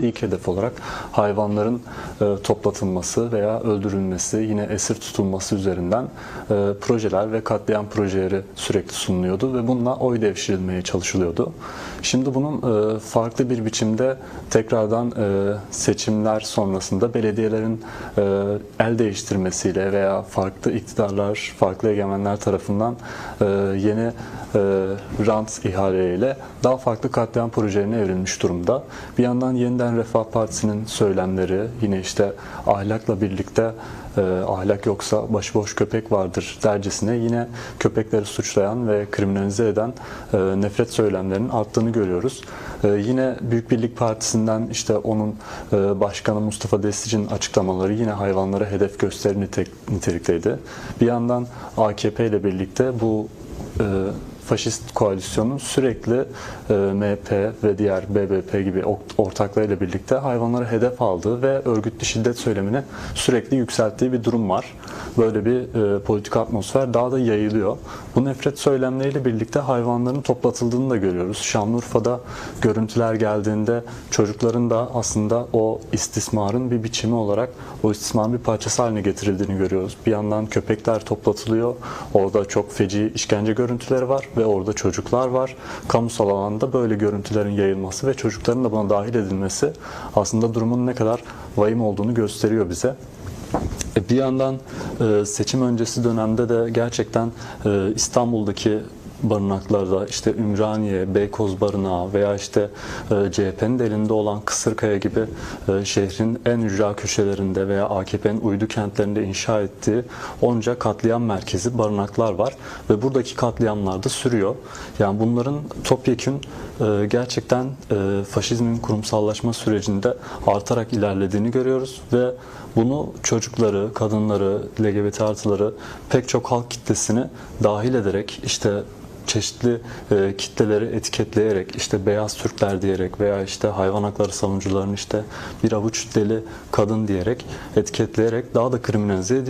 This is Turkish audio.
İlk hedef olarak hayvanların e, toplatılması veya öldürülmesi, yine esir tutulması üzerinden e, projeler ve katliam projeleri sürekli sunuluyordu ve bununla oy devşirilmeye çalışılıyordu. Şimdi bunun e, farklı bir biçimde tekrardan seçimler sonrasında belediyelerin el değiştirmesiyle veya farklı iktidarlar, farklı egemenler tarafından yeni rant ihaleleriyle daha farklı katliam projelerine evrilmiş durumda. Bir yandan yeniden Refah Partisi'nin söylemleri yine işte ahlakla birlikte e, ahlak yoksa başıboş köpek vardır dercesine yine köpekleri suçlayan ve kriminalize eden e, nefret söylemlerinin arttığını görüyoruz. E, yine Büyük Birlik Partisi'nden işte onun e, başkanı Mustafa Destici'nin açıklamaları yine hayvanlara hedef gösteri nite- nitelikteydi. Bir yandan AKP ile birlikte bu e, faşist koalisyonun sürekli e, MHP ve diğer BBP gibi ortaklarıyla birlikte hayvanları hedef aldığı ve örgütlü şiddet söylemini sürekli yükselttiği bir durum var. Böyle bir e, politik atmosfer daha da yayılıyor. Bu nefret söylemleriyle birlikte hayvanların toplatıldığını da görüyoruz. Şanlıurfa'da görüntüler geldiğinde çocukların da aslında o istismarın bir biçimi olarak o istismarın bir parçası haline getirildiğini görüyoruz. Bir yandan köpekler toplatılıyor. Orada çok feci işkence görüntüleri var ve orada çocuklar var. Kamusal alanda böyle görüntülerin yayılması ve çocukların da buna dahil edilmesi aslında durumun ne kadar vahim olduğunu gösteriyor bize. E, Bir yandan e, seçim öncesi dönemde de gerçekten e, İstanbul'daki barınaklarda işte Ümraniye, Beykoz Barınağı veya işte e, CHP'nin de elinde olan Kısırkaya gibi e, şehrin en ücra köşelerinde veya AKP'nin uydu kentlerinde inşa ettiği onca katliam merkezi barınaklar var ve buradaki katliamlar da sürüyor. Yani bunların topyekün e, gerçekten e, faşizmin kurumsallaşma sürecinde artarak ilerlediğini görüyoruz ve bunu çocukları, kadınları, LGBT artıları pek çok halk kitlesini dahil ederek işte çeşitli e, kitleleri etiketleyerek işte beyaz Türkler diyerek veya işte hayvan hakları savunucularını işte bir avuç deli kadın diyerek etiketleyerek daha da kriminalize ediyor.